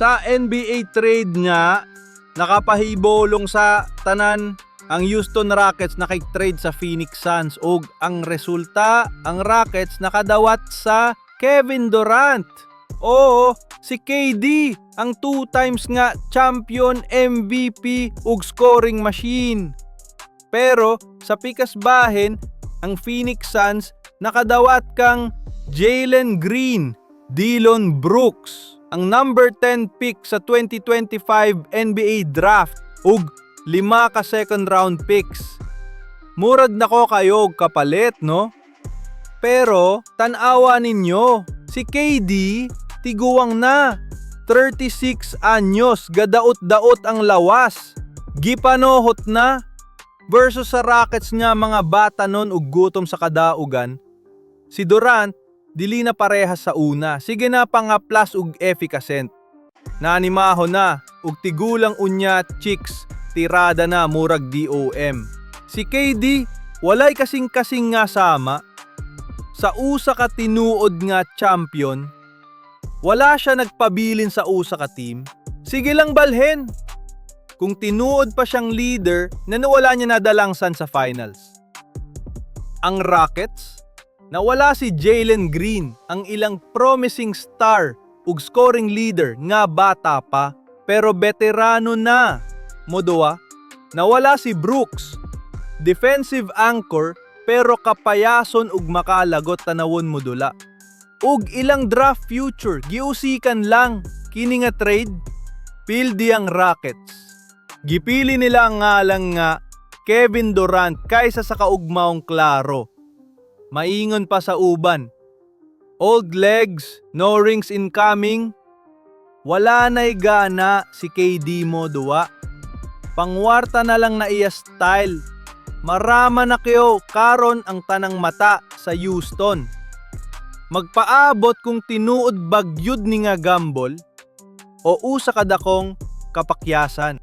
Sa NBA trade nga, nakapahibolong sa tanan ang Houston Rockets nakik-trade sa Phoenix Suns ug ang resulta ang Rockets nakadawat sa Kevin Durant. Oo, si KD ang two times nga champion MVP ug scoring machine. Pero sa pikas bahin, ang Phoenix Suns nakadawat kang Jalen Green, Dillon Brooks, ang number 10 pick sa 2025 NBA Draft ug lima ka second round picks. Murag nako kayo kapalit, no? Pero tanawa ninyo, si KD tiguwang na. 36 anyos, gadaot-daot ang lawas. Gipanohot na versus sa Rockets nga mga bata nun ug gutom sa kadaugan. Si Durant dili na parehas sa una. Sige na pa nga plus ug efficacent. Naanimaho na ug tigulang unya chicks tirada na murag DOM. Si KD walay kasing-kasing nga sama. Sa usa ka tinuod nga champion, wala siya nagpabilin sa usa ka team. Sige lang balhin. Kung tinuod pa siyang leader, nanawala niya nadalangsan sa finals. Ang Rockets, nawala si Jalen Green, ang ilang promising star ug scoring leader nga bata pa pero veterano na. Moduwa, nawala si Brooks, defensive anchor pero kapayason ug makalagot tanawon modula. Ug ilang draft future giusikan lang kini nga trade pildi ang Rockets. Gipili nila ang ngalang nga Kevin Durant kaysa sa kaugmaong klaro. Maingon pa sa uban. Old legs, no rings incoming. Wala na'y gana si KD mo duwa. Pangwarta na lang na iya style. Marama na kayo karon ang tanang mata sa Houston. Magpaabot kung tinuod bagyud ni nga gambol o usa kadakong kapakyasan.